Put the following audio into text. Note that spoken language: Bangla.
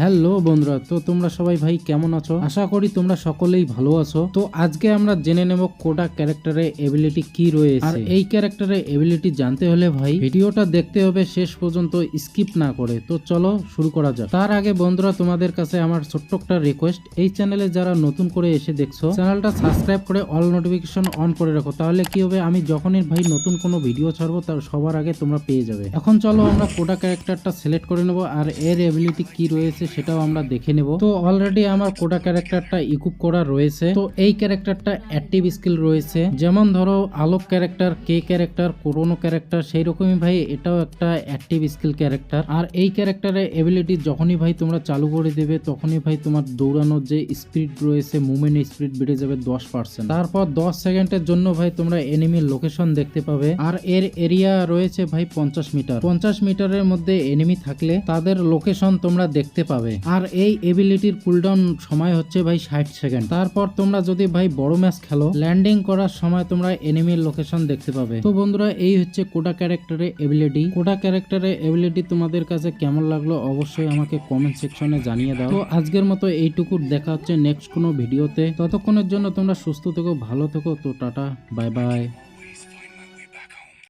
হ্যালো বন্ধুরা, তো তোমরা সবাই ভাই কেমন আছো? আশা করি তোমরা সকলেই ভালো আছো। তো আজকে আমরা জেনে নেব কোটা ক্যারেক্টারের এবিলিটি কি রয়েছে। আর এই ক্যারেক্টারের এবিলিটি জানতে হলে ভাই, ভিডিওটা দেখতে হবে, শেষ পর্যন্ত স্কিপ না করে। তো চলো শুরু করা যাক। তার আগে বন্ধুরা, তোমাদের কাছে আমার ছোট্ট একটা রিকোয়েস্ট এই চ্যানেলে যারা নতুন করে এসে দেখছ চ্যানেলটা সাবস্ক্রাইব করে অল নোটিফিকেশন অন করে রাখো। তাহলে কি হবে, আমি যখনই ভাই নতুন কোনো ভিডিও ছাড়বো, তার সবার আগে তোমরা পেয়ে যাবে। এখন চলো আমরা কোটা ক্যারেক্টারটা সিলেক্ট করে নেব, আর এর এবিলিটি কি রয়েছে সেটাও আমরা দেখে নেব। তো অলরেডি আমার কোটা ক্যারেক্টারটা ইকুপ করা রয়েছে। তো এই ক্যারেক্টারটা অ্যাক্টিভ স্কিল রয়েছে। যেমন ধরো, আলোক ক্যারেক্টার কে ক্যারেক্টার করোনো ক্যারেক্টার সেই রকমই ভাই, এটাও একটা অ্যাক্টিভ স্কিল ক্যারেক্টার আর এই ক্যারেক্টারের এবিলিটি যখনই ভাই তোমরা চালু করে দেবে, তখনই ভাই তোমার দৌড়ানোর যে স্পিড রয়েছে মুভমেন্ট স্পিড বেড়ে যাবে দশ পার্সেন্ট তারপর দশ সেকেন্ডের জন্য ভাই তোমরা এনিমির লোকেশন দেখতে পাবে। আর এর এরিয়া রয়েছে ভাই পঞ্চাশ মিটার পঞ্চাশ মিটারের মধ্যে এনিমি থাকলে তাদের লোকেশন তোমরা দেখতে পাবে আর এই এবিলিটির কুলডাউন সময় হচ্ছে ভাই ষাট সেকেন্ড তারপর তোমরা যদি ভাই বড় ম্যাচ খেলো ল্যান্ডিং করার সময় তোমরা এনিমির লোকেশন দেখতে পাবে। তো বন্ধুরা, এই হচ্ছে কোটা ক্যারেক্টারের এবিলিটি কোটা ক্যারেক্টারের এবিলিটি তোমাদের কাছে কেমন লাগল অবশ্যই আমাকে কমেন্ট সেকশনে জানিয়ে দাও। তো আজকের মতো এইটুকু। দেখা হচ্ছে নেক্সট কোনো ভিডিওতে ততক্ষণের জন্য তোমরা সুস্থ থেকো, ভালো থেকো। তো টাটা বাই বাই